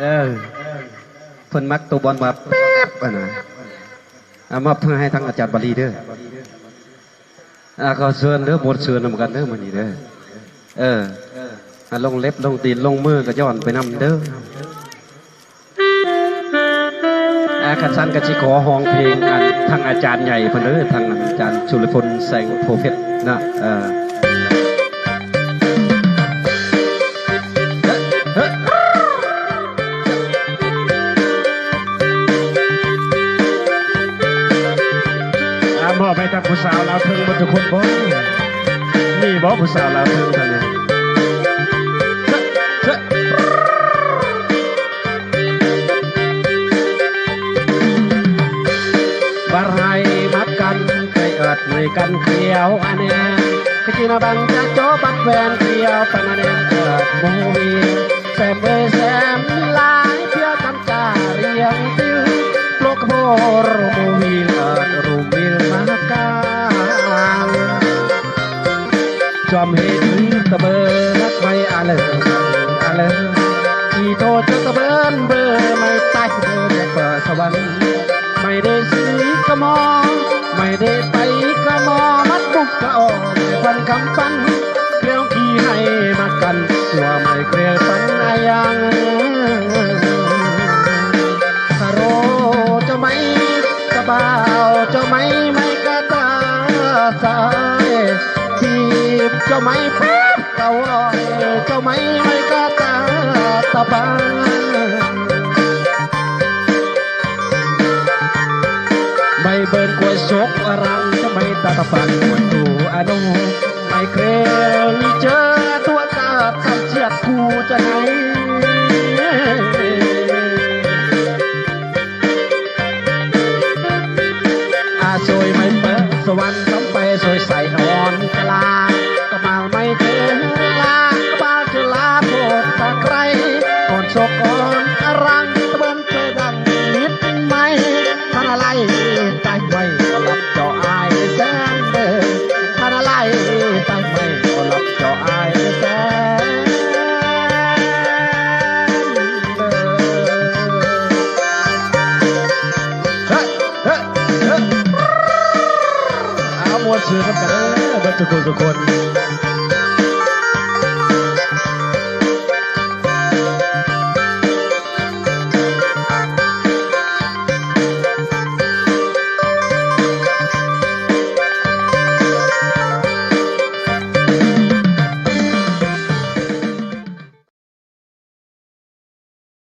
เออเพิ่นมักตัวบอลมาแป๊บอะนะเอามอให้ทั้งอาจารย์บาลีเด้ออ่าก็เชิญเด้อหมดเชิญนำกันเด้อมื้อนี้เด้อเออลงเล็บลงตีนลงมือก็ย้อนไปนำเด้ออาคันสั้นก็สิขอห้องเพลงอันทางอาจารย์ใหญ่พิ่นเด้อทางอาจารย์ชุลพลแสงโพเพชรนะเออ อามอบให้ทางผู้สาวลาวเพิ่งมาทุกคนบ่นี่บ่ผู้สาวลาวเพิ่งท่านเนี่ยบารายมักกันเคยเอิดหน่วยกันเขียวอันเนี้ยก็จีนาบังจะโจบักแวนเขียวปานอันเนี้ยเกิดโมวีแซมเอ้ยแซมลา ความเหตุตะเบินักไว้อาเลออาเลออีโตจะตะเบินเบอร์ไม่ตายเบอร์จะเปิดสวรรค์ไม่ได้ซื้อกระมอไม่ได้ไปกระมอมัดบุกกระออกวันคำฟัน เจ้าไม่แป๊บเก่าอ่อยเจ้าไม่ไม่กาตาตาบานไม่เบินกวยชกอรังจะไม่ตาตาฟันกวยตูอโนไม่เคยเจอตัวตาทำเชียดคูจะไหนอาสวยไม่เปิดสวรรค์ ก่อนรังตะเบินเจอดังนิดไหมมันอะไรตายไว้ก็รับจาะอายแสงเดินมันอะไรตายไว้ก็รับจาะอายแสงเดินเฮ้เฮ้เฮ้อามวลสื่อกันกันเด้อเบิดทุกคนทุกคน